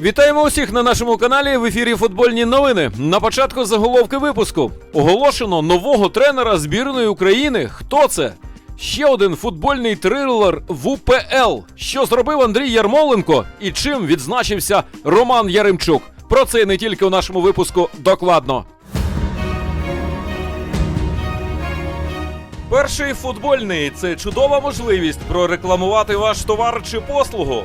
Вітаємо усіх на нашому каналі в ефірі футбольні новини. На початку заголовки випуску оголошено нового тренера збірної України. Хто це? Ще один футбольний трилер в УПЛ. Що зробив Андрій Ярмоленко і чим відзначився Роман Яремчук? Про це не тільки у нашому випуску докладно. Перший футбольний це чудова можливість прорекламувати ваш товар чи послугу.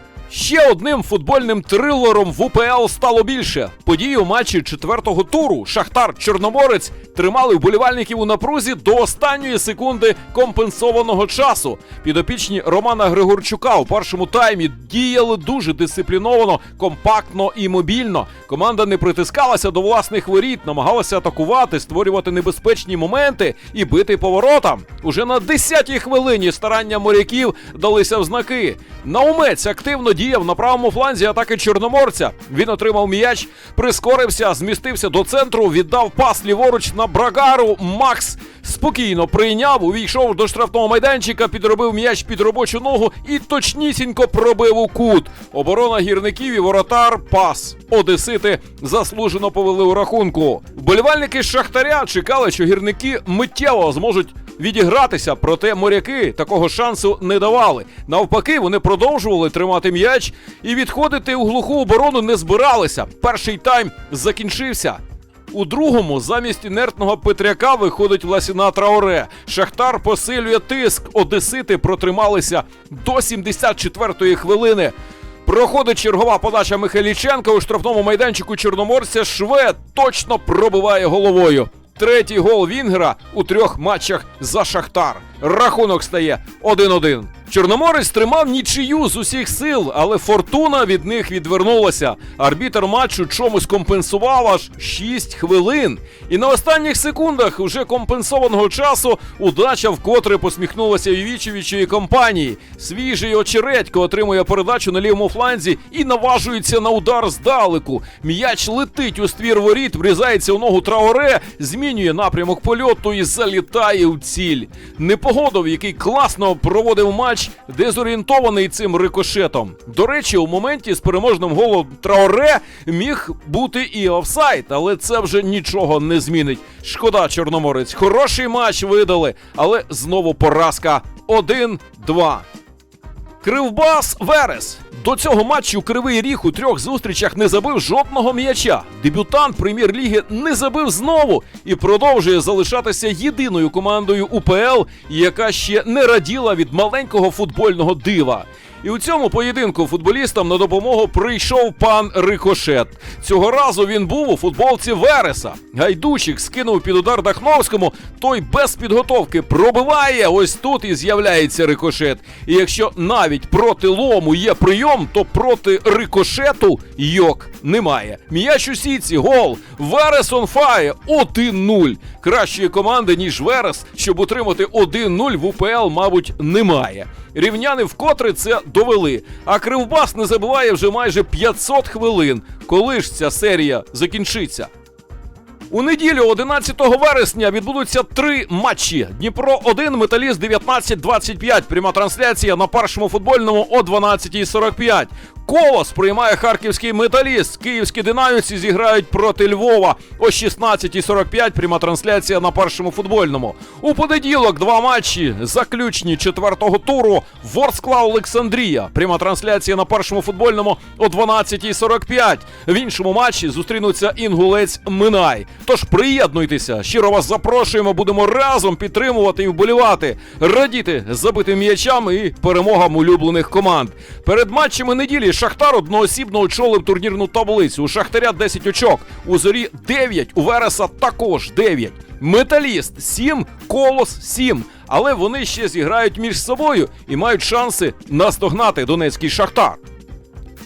Ще одним футбольним трилером в УПЛ стало більше. Події у матчі четвертого туру Шахтар Чорноморець тримали вболівальників у напрузі до останньої секунди компенсованого часу. Підопічні Романа Григорчука у першому таймі діяли дуже дисципліновано, компактно і мобільно. Команда не притискалася до власних воріт, намагалася атакувати, створювати небезпечні моменти і бити по воротам. Уже на 10-й хвилині старання моряків далися в знаки. Наумець активно діяв на правому фланзі атаки чорноморця. Він отримав м'яч, прискорився, змістився до центру, віддав пас ліворуч на брагару. Макс спокійно прийняв, увійшов до штрафного майданчика, підробив м'яч під робочу ногу і точнісінько пробив у кут. Оборона гірників і воротар пас. Одесити заслужено повели у рахунку. Вболівальники Шахтаря чекали, що гірники миттєво зможуть відігратися, проте моряки такого шансу не давали. Навпаки, вони продовжували тримати м'яч і відходити у глуху оборону не збиралися. Перший тайм закінчився. У другому замість інертного Петряка виходить Власіна Траоре. Шахтар посилює тиск. Одесити протрималися до 74-ї хвилини. Проходить чергова подача Михайліченка у штрафному майданчику Чорноморця. Швед точно пробиває головою. Третій гол Вінгера у трьох матчах за Шахтар. Рахунок стає 1-1. Чорноморець тримав нічию з усіх сил, але фортуна від них відвернулася. Арбітер матчу чомусь компенсував аж 6 хвилин. І на останніх секундах уже компенсованого часу удача вкотре посміхнулася Ювічевичої компанії. Свіжий очередько отримує передачу на лівому фланзі і наважується на удар здалеку. М'яч летить у ствір воріт, врізається у ногу Траоре, змінює напрямок польоту і залітає у ціль. Непогодов, який класно проводив матч, дезорієнтований цим рикошетом. До речі, у моменті з переможним голом Траоре міг бути і офсайд, але це вже нічого не змінить. Шкода, Чорноморець. Хороший матч видали, але знову поразка 1-2. Кривбас Верес. До цього матчу Кривий Ріг у трьох зустрічах не забив жодного м'яча. Дебютант прем'єр-ліги не забив знову і продовжує залишатися єдиною командою УПЛ, яка ще не раділа від маленького футбольного дива. І у цьому поєдинку футболістам на допомогу прийшов пан Рикошет. Цього разу він був у футболці Вереса. Гайдучик скинув під удар Дахновському. Той без підготовки пробиває. Ось тут і з'являється рикошет. І якщо навіть проти лому є прийом, то проти рикошету йок немає. М'яч у сіці, гол. Верес он фає 1-0. Кращої команди, ніж Верес, щоб утримати 1-0 в УПЛ, мабуть, немає. Рівняни вкотре це довели. А Кривбас не забуває вже майже 500 хвилин. Коли ж ця серія закінчиться? У неділю, 11 вересня, відбудуться три матчі: Дніпро 1, Металіст 19-25. Пряма трансляція на першому футбольному о 12.45. Колос приймає харківський металіст. Київські динамівці зіграють проти Львова о 16.45. Пряма трансляція на першому футбольному. У понеділок два матчі заключні четвертого туру. Ворскла Олександрія. Пряма трансляція на першому футбольному о 12.45. В іншому матчі зустрінуться інгулець Минай. Тож приєднуйтеся. Щиро вас запрошуємо. Будемо разом підтримувати і вболівати, радіти забитим м'ячам і перемогам улюблених команд. Перед матчами неділі Шахтар одноосібно очолив турнірну таблицю. У Шахтаря 10 очок. У зорі 9, у Вереса також 9. Металіст 7, Колос 7. Але вони ще зіграють між собою і мають шанси наздогнати Донецький Шахтар.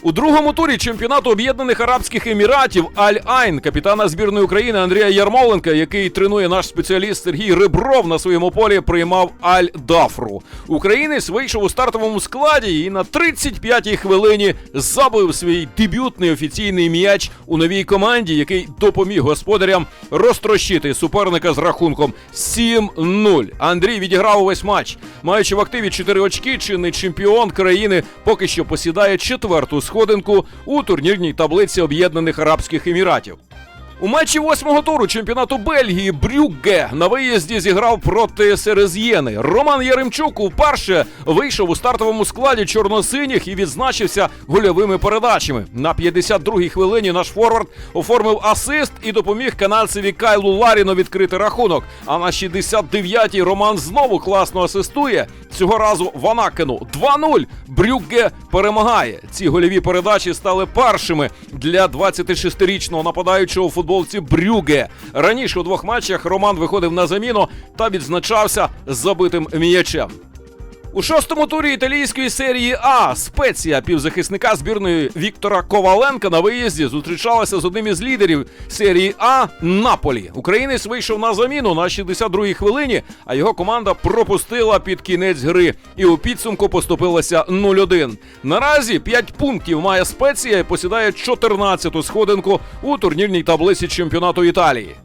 У другому турі чемпіонату Об'єднаних Арабських Еміратів Аль-Айн, капітана збірної України Андрія Ярмоленка, який тренує наш спеціаліст Сергій Ребров на своєму полі, приймав Аль-Дафру. Українець вийшов у стартовому складі і на 35-й хвилині забив свій дебютний офіційний м'яч у новій команді, який допоміг господарям розтрощити суперника з рахунком 7-0. Андрій відіграв увесь матч, маючи в активі 4 очки, чинний чемпіон країни поки що посідає четверту сходинку у турнірній таблиці Об'єднаних Арабських Еміратів. У матчі восьмого туру чемпіонату Бельгії Брюгге на виїзді зіграв проти Серез'єни. Роман Яремчук вперше вийшов у стартовому складі чорносиніх і відзначився гольовими передачами. На 52-й хвилині наш форвард оформив асист і допоміг канадцеві Кайлу Ларіну відкрити рахунок. А на 69-й Роман знову класно асистує. Цього разу Ванакину 2-0. Брюгге перемагає. Ці гольові передачі стали першими для 26-річного нападаючого футболці Брюге. Раніше у двох матчах Роман виходив на заміну та відзначався забитим м'ячем. У шостому турі італійської серії А спеція півзахисника збірної Віктора Коваленка на виїзді зустрічалася з одним із лідерів серії А Наполі. Українець вийшов на заміну на 62-й хвилині, а його команда пропустила під кінець гри і у підсумку поступилася 0-1. Наразі 5 пунктів має спеція і посідає 14-ту сходинку у турнірній таблиці чемпіонату Італії.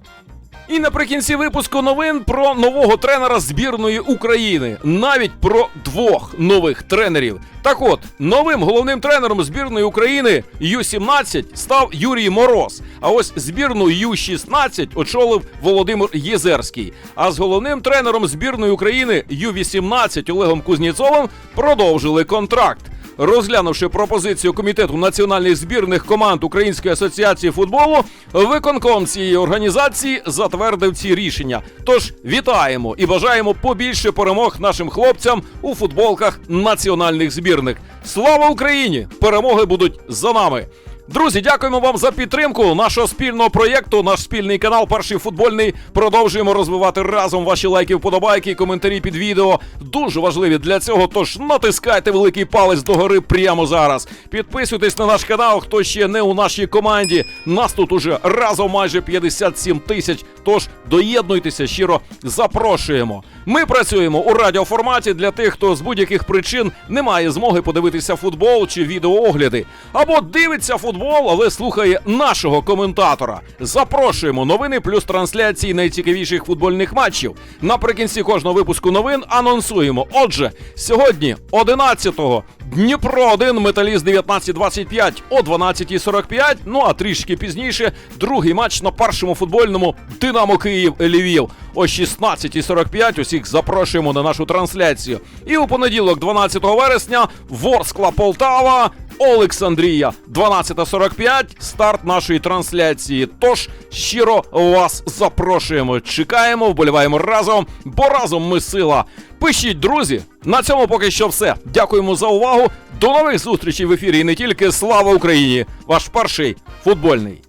І наприкінці випуску новин про нового тренера збірної України, навіть про двох нових тренерів. Так от, новим головним тренером збірної України Ю-17 став Юрій Мороз. А ось збірну Ю-16 очолив Володимир Єзерський. А з головним тренером збірної України Ю-18 Олегом Кузніцовим продовжили контракт. Розглянувши пропозицію комітету національних збірних команд Української асоціації футболу, виконком цієї організації затвердив ці рішення. Тож вітаємо і бажаємо побільше перемог нашим хлопцям у футболках національних збірних. Слава Україні! Перемоги будуть за нами! Друзі, дякуємо вам за підтримку нашого спільного проєкту. Наш спільний канал Перший футбольний. Продовжуємо розвивати разом ваші лайки, вподобайки, коментарі під відео. Дуже важливі для цього. Тож натискайте великий палець догори прямо зараз. Підписуйтесь на наш канал, хто ще не у нашій команді. Нас тут уже разом майже 57 тисяч. Тож доєднуйтеся, щиро запрошуємо. Ми працюємо у радіоформаті для тих, хто з будь-яких причин не має змоги подивитися футбол чи відеоогляди, або дивиться футбол, але слухає нашого коментатора. Запрошуємо новини плюс трансляції найцікавіших футбольних матчів. Наприкінці кожного випуску новин анонсуємо. Отже, сьогодні, 11-го, Дніпро 1, Металіст 19.25 о 12.45. Ну а трішки пізніше другий матч на першому футбольному Динамо Київ Львів о 16.45. Усіх запрошуємо на нашу трансляцію. І у понеділок, 12 вересня, Ворскла Полтава. Олександрія, 12.45, старт нашої трансляції. Тож щиро вас запрошуємо. Чекаємо, вболіваємо разом, бо разом ми сила. Пишіть, друзі. На цьому поки що все. Дякуємо за увагу. До нових зустрічей в ефірі. І не тільки слава Україні! Ваш перший футбольний.